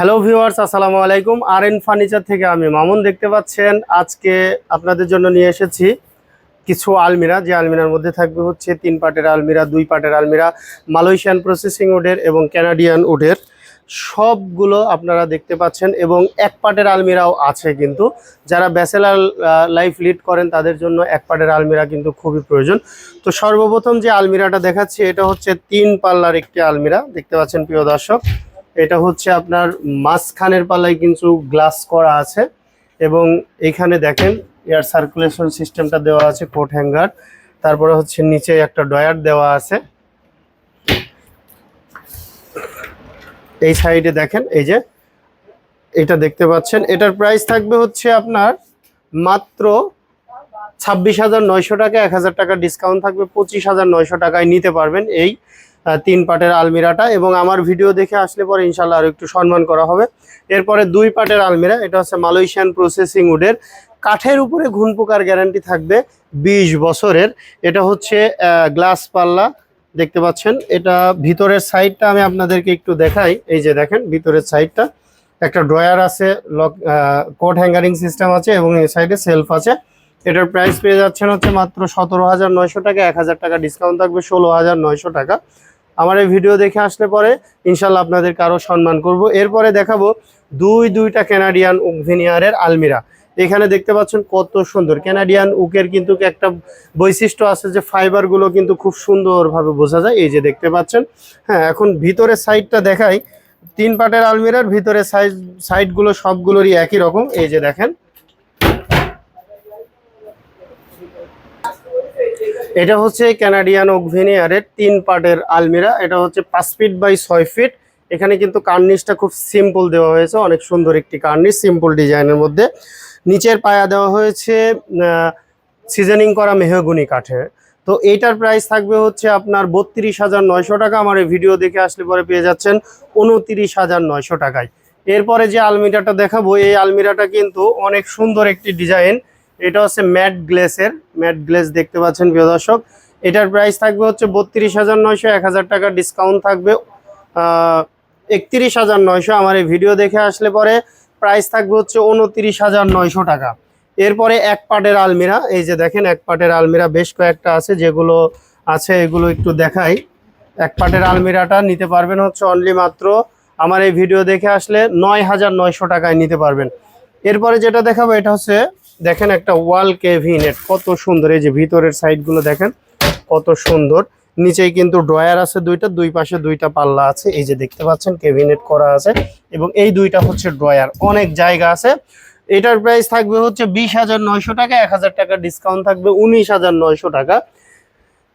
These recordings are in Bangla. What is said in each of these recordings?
হ্যালো ভিউয়ার্স আসসালামু আলাইকুম। আর এন ফার্নিচার থেকে আমি মামুন দেখতে পাচ্ছেন। আজকে আপনাদের জন্য নিয়ে এসেছি কিছু আলমিরা। যে আলমিরার মধ্যে থাকবে হচ্ছে তিন পাটের আলমিরা, দুই পাটের আলমিরা মালয়েশিয়ান প্রসেসিং উডের এবং ক্যানাডিয়ান উডের সবগুলো আপনারা দেখতে পাচ্ছেন এবং এক পাটের আলমিরাও আছে কিন্তু। যারা ব্যাচেলার লাইফ লিড করেন, তাদের জন্য এক পাটের আলমিরা কিন্তু খুবই প্রয়োজন। তো সর্বপ্রথম যে আলমিরাটা দেখাচ্ছি, এটা হচ্ছে তিন পাল্লার একটি আলমিরা। দেখতে পাচ্ছেন প্রিয় দর্শক। এটা হচ্ছে আপনার মাঝখানের পালায় কিন্তু গ্লাস করা আছে এবং এখানে দেখেন এয়ার সার্কুলেশন সিস্টেমটা দেওয়া আছে কোট হ্যাঙ্গার, তারপরে হচ্ছে নিচে একটা ডয়ার দেওয়া আছে। এই সাইডে দেখেন, এই যে এটা দেখতে পাচ্ছেন, এটার প্রাইস থাকবে হচ্ছে আপনার মাত্র ছাব্বিশ হাজার নয়শো টাকা, এক হাজার টাকা ডিসকাউন্ট থাকবে, পঁচিশ হাজার নয়শো টাকায় নিতে পারবেন এই তিন পাটের আলমিরাটা এবং আমার ভিডিও দেখে আসলে পরে ইনশাল্লাহ আরও একটু সম্মান করা হবে। এরপরে দুই পাটের আলমিরা, এটা হচ্ছে মালয়েশিয়ান প্রসেসিং উডের। কাঠের উপরে ঘুন পোকার গ্যারান্টি থাকবে বিশ বছরের। এটা হচ্ছে গ্লাস পাল্লা, দেখতে পাচ্ছেন? এটা ভিতরের সাইডটা আমি আপনাদেরকে একটু দেখাই। এই যে দেখেন, ভিতরের সাইডটা একটা ড্রয়ার আছে, লক কোট হ্যাঙ্গারিং সিস্টেম আছে এবং এই সাইডে সেলফ আছে। এটার প্রাইস পেয়ে যাচ্ছেন হচ্ছে মাত্র সতেরো হাজার নয়শো টাকা, এক হাজার টাকা ডিসকাউন্ট থাকবে ষোলো হাজার নয়শো টাকা। আমার এই ভিডিও দেখে আসলে পরে ইনশাল্লাহ আপনাদেরকে কারও সম্মান করব। এরপরে দেখাবো দুই, দুইটা ক্যানাডিয়ান উকভিনিয়ারের আলমিরা। এখানে দেখতে পাচ্ছেন কত সুন্দর। ক্যানাডিয়ান উকের কিন্তু একটা বৈশিষ্ট্য আছে যে ফাইবারগুলো কিন্তু খুব সুন্দরভাবে বোঝা যায়। এই যে দেখতে পাচ্ছেন হ্যাঁ এখন ভিতরের সাইডটা দেখাই। তিন পাটের আলমিরার ভিতরে সাইজ সাইডগুলো সবগুলোরই একই রকম। এই যে দেখেন এটা হচ্ছে ক্যানাডিয়ান ওকভেনিয়ারের তিন পার্টের আলমিরা। এটা হচ্ছে পাঁচ ফিট বাই ছয় ফিট। এখানে কিন্তু কার্নিশটা খুব সিম্পল দেওয়া হয়েছে, অনেক সুন্দর একটি কার্নিশ, সিম্পল ডিজাইনের মধ্যে। নিচের পায়া দেওয়া হয়েছে সিজনিং করা মেহগুনি কাঠের। তো এইটার প্রাইস থাকবে হচ্ছে আপনার বত্রিশ হাজার নয়শো টাকা। আমার এই ভিডিও দেখে আসলে পরে পেয়ে যাচ্ছেন উনতিরিশ হাজার নয়শো টাকায়। এরপরে যে আলমিরাটা দেখাবো, এই আলমিরাটা কিন্তু অনেক সুন্দর একটি ডিজাইন। এটা হচ্ছে ম্যাট গ্লেসের, ম্যাট গ্লেস দেখতে পাচ্ছেন প্রিয় দর্শক। এটার প্রাইস থাকবে হচ্ছে বত্রিশ হাজার নয়শো, এক হাজার টাকা ডিসকাউন্ট থাকবে। একত্রিশ হাজার নয়শো আমার এই ভিডিও দেখে আসলে পরে প্রাইস থাকবে হচ্ছে উনত্রিশ হাজার নয়শো টাকা। এরপরে এক পাটের আলমিরা, এই যে দেখেন এক পাটের আলমিরা বেশ কয়েকটা আছে, যেগুলো আছে এগুলো একটু দেখাই। এক পাটের আলমিরাটা নিতে পারবেন হচ্ছে অনলি মাত্র আমার এই ভিডিও দেখে আসলে নয় হাজার নয়শো টাকায় নিতে পারবেন। এরপরে যেটা দেখাবো এটা হচ্ছে দেখেন একটা ওয়াল কেভিনেট কত সুন্দর। এই যে ভিতরের সাইডগুলো দেখেন, কত সুন্দর। নিচেই কিন্তু ড্রয়ার আছে দুইটা, দুই পাশে দুইটা পাল্লা আছে। এই যে দেখতে পাচ্ছেন কেভিনেট করা আছে। এবং এই দুইটা হচ্ছে ড্রয়ার। অনেক জায়গা আছে। এটার প্রাইস থাকবে হচ্ছে বিশ হাজার নয়শো টাকা, এক হাজার টাকা ডিসকাউন্ট থাকবে উনিশ হাজার নয়শো টাকা।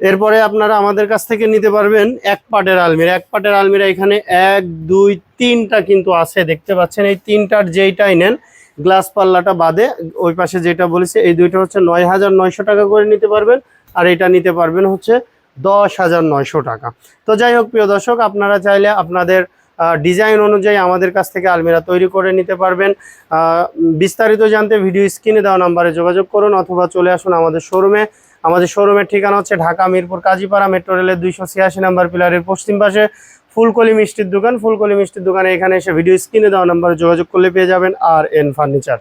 এরপরে আপনারা আমাদের কাছ থেকে নিতে পারবেন এক পাটের আলমিরা। এক পাটের আলমিরা এখানে এক, দুই, তিনটা কিন্তু আছে। দেখতে পাচ্ছেন, এই তিনটার যেইটাই নেন গ্লাস পাল্লাটা বাদে ওই পাশে যেটা বলেছে, এই দুইটা হচ্ছে নয় হাজার নয়শো টাকা করে নিতে পারবেন, আর এটা নিতে পারবেন হচ্ছে দশ হাজার নয়শো টাকা। তো যাই হোক, প্রিয় দর্শক, আপনারা চাইলে আপনাদের ডিজাইন অনুযায়ী আমাদের কাছ থেকে আলমিরা তৈরি করে নিতে পারবেন। বিস্তারিত জানতে ভিডিও স্ক্রিনে দেওয়া নাম্বারে যোগাযোগ করুন অথবা চলে আসুন আমাদের শোরুমে। আমাদের শোরুমের ঠিকানা হচ্ছে ঢাকা, মিরপুর, কাজীপাড়া, মেট্রো রেলের দুইশো ছিয়াশি নাম্বার পিলারের পশ্চিম পাশে ফুলকলি মিষ্টির দোকান। ফুলকলি মিষ্টির দোকানে এখানে এসে ভিডিও স্ক্রিনে দেওয়া নাম্বারে যোগাযোগ করলে পেয়ে যাবেন আর এন ফার্নিচার